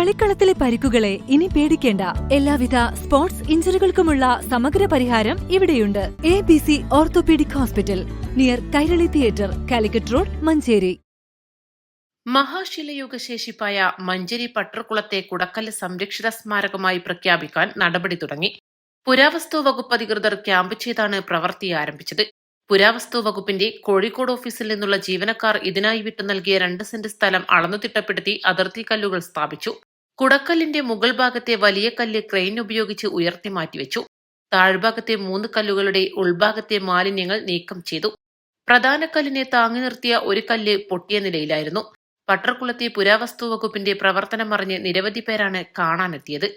കളിക്കളത്തിലെ പരിക്കുകളെ ഇനി പേടിക്കേണ്ട. എല്ലാവിധ സ്പോർട്സ് ഇഞ്ചുറികൾക്കുമുള്ള സമഗ്ര പരിഹാരം ഇവിടെയുണ്ട്. A B C orthopaedic hospital near Kairali theatre Calicut road Manjeri. മഹാശിലയുഗ ശേഷിപ്പായ മഞ്ചേരി പട്ടർകുളത്തെ കുടക്കല്ല് സംരക്ഷിത സ്മാരകമായി പ്രഖ്യാപിക്കാൻ നടപടി തുടങ്ങി. പുരാവസ്തു വകുപ്പ് അധികൃതർ ക്യാമ്പ് ചെയ്താണ് പ്രവൃത്തി ആരംഭിച്ചത്. പുരാവസ്തു വകുപ്പിന്റെ കോഴിക്കോട് ഓഫീസിൽ നിന്നുള്ള ജീവനക്കാർ ഇതിനായി വിട്ടു നൽകിയ രണ്ട് സെന്റ് സ്ഥലം അളന്നു തിട്ടപ്പെടുത്തി അതിർത്തി കല്ലുകൾ സ്ഥാപിച്ചു. കുടക്കല്ലിന്റെ മുകൾ ഭാഗത്തെ വലിയ കല്ല് ക്രെയിൻ ഉപയോഗിച്ച് ഉയർത്തി മാറ്റിവെച്ചു. താഴ്ഭാഗത്തെ മൂന്ന് കല്ലുകളുടെ ഉൾഭാഗത്തെ മാലിന്യങ്ങൾ നീക്കം ചെയ്തു. പ്രധാന കല്ലിനെ താങ്ങി നിർത്തിയ ഒരു കല്ല് പൊട്ടിയ നിലയിലായിരുന്നു. പട്ടർകുളത്തെ പുരാവസ്തു വകുപ്പിന്റെ പ്രവർത്തനം അറിഞ്ഞ് നിരവധി പേരാണ് കാണാനെത്തിയത്.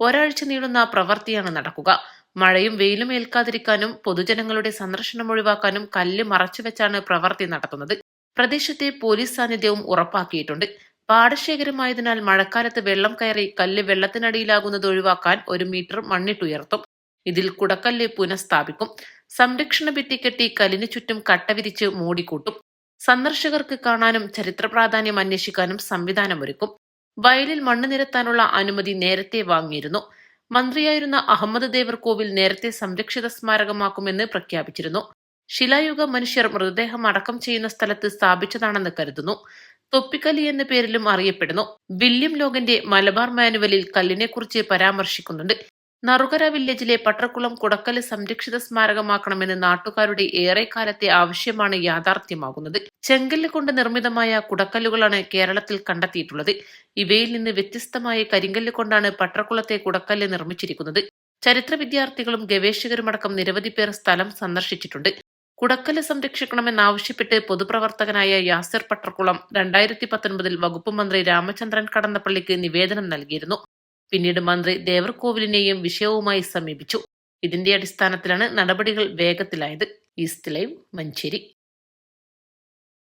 ഒരാഴ്ച നീളുന്ന പ്രവൃത്തിയാണ് നടക്കുക. മഴയും വെയിലും ഏൽക്കാതിരിക്കാനും പൊതുജനങ്ങളുടെ സന്ദർശനം ഒഴിവാക്കാനും കല്ല് മറച്ചുവെച്ചാണ് പ്രവൃത്തി നടത്തുന്നത്. പ്രദേശത്തെ പോലീസ് സാന്നിധ്യവും ഉറപ്പാക്കിയിട്ടുണ്ട്. പാടശേഖരമായതിനാൽ മഴക്കാലത്ത് വെള്ളം കയറി കല്ല് വെള്ളത്തിനടിയിലാകുന്നത് ഒഴിവാക്കാൻ ഒരു മീറ്റർ മണ്ണിട്ടുയർത്തും. ഇതിൽ കുടക്കല്ല് പുനഃസ്ഥാപിക്കും. സംരക്ഷണ ഭിത്തി കെട്ടി കല്ലിനു ചുറ്റും കട്ട വിരിച്ച് മൂടിക്കൂട്ടും. സന്ദർശകർക്ക് കാണാനും ചരിത്ര പ്രാധാന്യം അന്വേഷിക്കാനും സംവിധാനമൊരുക്കും. വയലിൽ മണ്ണ് നിരത്താനുള്ള അനുമതി നേരത്തെ വാങ്ങിയിരുന്നു. മന്ത്രിയായിരുന്ന അഹമ്മദ് ദേവർ കോവിൽ നേരത്തെ സംരക്ഷിത സ്മാരകമാക്കുമെന്ന് പ്രഖ്യാപിച്ചിരുന്നു. ശിലായുഗ മനുഷ്യർ മൃതദേഹം അടക്കം ചെയ്യുന്ന സ്ഥലത്ത് സ്ഥാപിച്ചതാണെന്ന് കരുതുന്നു. തൊപ്പിക്കല്ലി എന്ന പേരിലും അറിയപ്പെടുന്നു. വില്യം ലോഗന്റെ മലബാർ മാനുവലിൽ കല്ലിനെക്കുറിച്ച് പരാമർശിക്കുന്നുണ്ട്. നറുകര വില്ലേജിലെ പട്ടർക്കുളം കുടക്കൽ സംരക്ഷിത സ്മാരകമാക്കണമെന്ന് നാട്ടുകാരുടെ ഏറെക്കാലത്തെ ആവശ്യമാണ് യാഥാർത്ഥ്യമാകുന്നത്. ചെങ്കല്ല് കൊണ്ട് നിർമ്മിതമായ കുടക്കല്ലുകളാണ് കേരളത്തിൽ കണ്ടെത്തിയിട്ടുള്ളത്. ഇവയിൽ നിന്ന് വ്യത്യസ്തമായ കരിങ്കല്ല് കൊണ്ടാണ് പട്ടർക്കുളത്തെ കുടക്കല്ല് നിർമ്മിച്ചിരിക്കുന്നത്. ചരിത്ര വിദ്യാർത്ഥികളും ഗവേഷകരുമടക്കം നിരവധി പേർ സ്ഥലം സന്ദർശിച്ചിട്ടുണ്ട്. കുടക്കല്ല് സംരക്ഷിക്കണമെന്നാവശ്യപ്പെട്ട് പൊതുപ്രവർത്തകനായ യാസിർ പട്ടർക്കുളം രണ്ടായിരത്തി പത്തൊൻപതിൽ വകുപ്പ് മന്ത്രി രാമചന്ദ്രൻ കടന്നപ്പള്ളിക്ക് നിവേദനം നൽകിയിരുന്നു. പിന്നീട് മന്ത്രി ദേവർകോവിലിനെയും വിഷയവുമായി സമീപിച്ചു. ഇതിന്റെ അടിസ്ഥാനത്തിലാണ് നടപടികൾ വേഗത്തിലായത്. East live Manjeri.